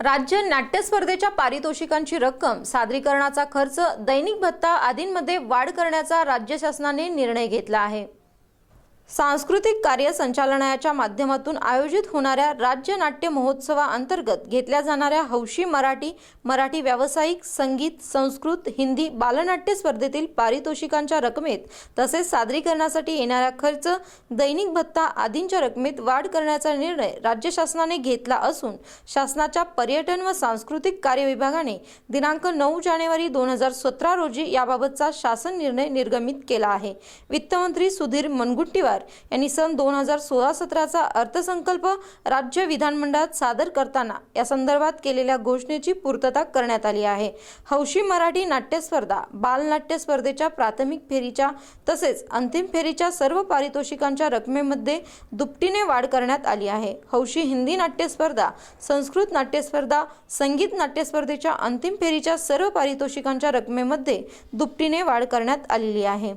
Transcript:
राज्य नाट्य स्पर्धेच्या पारितोषिकांची रक्कम सादरीकरणाचा खर्च दैनिक भत्ता आदींमध्ये वाढ करण्याचा राज्य शासनाने निर्णय घेतला आहे. सांस्कृतिक कार्य संचालनाच्या माध्यमातून आयोजित होणाऱ्या राज्य नाट्य महोत्सवाअंतर्गत घेतल्या जाणाऱ्या हौशी मराठी मराठी व्यावसायिक संगीत संस्कृत हिंदी बालनाट्य स्पर्धेतील पारितोषिकांच्या रकमेत तसेच सादरीकरणासाठी येणारा खर्च दैनिक भत्ता आदींच्या रकमेत वाढ करण्याचा निर्णय राज्य शासनाने घेतला असून शासनाच्या पर्यटन व सांस्कृतिक कार्य विभागाने दिनांक नऊ जानेवारी दोन हजार सतरा रोजी याबाबतचा शासन निर्णय निर्गमित केला आहे. वित्तमंत्री सुधीर मनगुट्टीवार मुनगंटीवार यांनी सन दोन हजार सोळा सतराचा अर्थसंकल्प राज्य विधानमंडळात सादर करताना या संदर्भात केलेल्या घोषणेची पूर्तता करण्यात आली आहे. हौशी मराठी नाट्यस्पर्धा बालनाट्य स्पर्धेच्या प्राथमिक फेरीच्या तसेच अंतिम फेरीच्या सर्व पारितोषिकांच्या रकमेमध्ये दुपटीने वाढ करण्यात आली आहे. हौशी हिंदी नाट्यस्पर्धा संस्कृत नाट्यस्पर्धा संगीत नाट्यस्पर्धेच्या अंतिम फेरीच्या सर्व पारितोषिकांच्या रकमेमध्ये दुपटीने वाढ करण्यात आलेली आहे.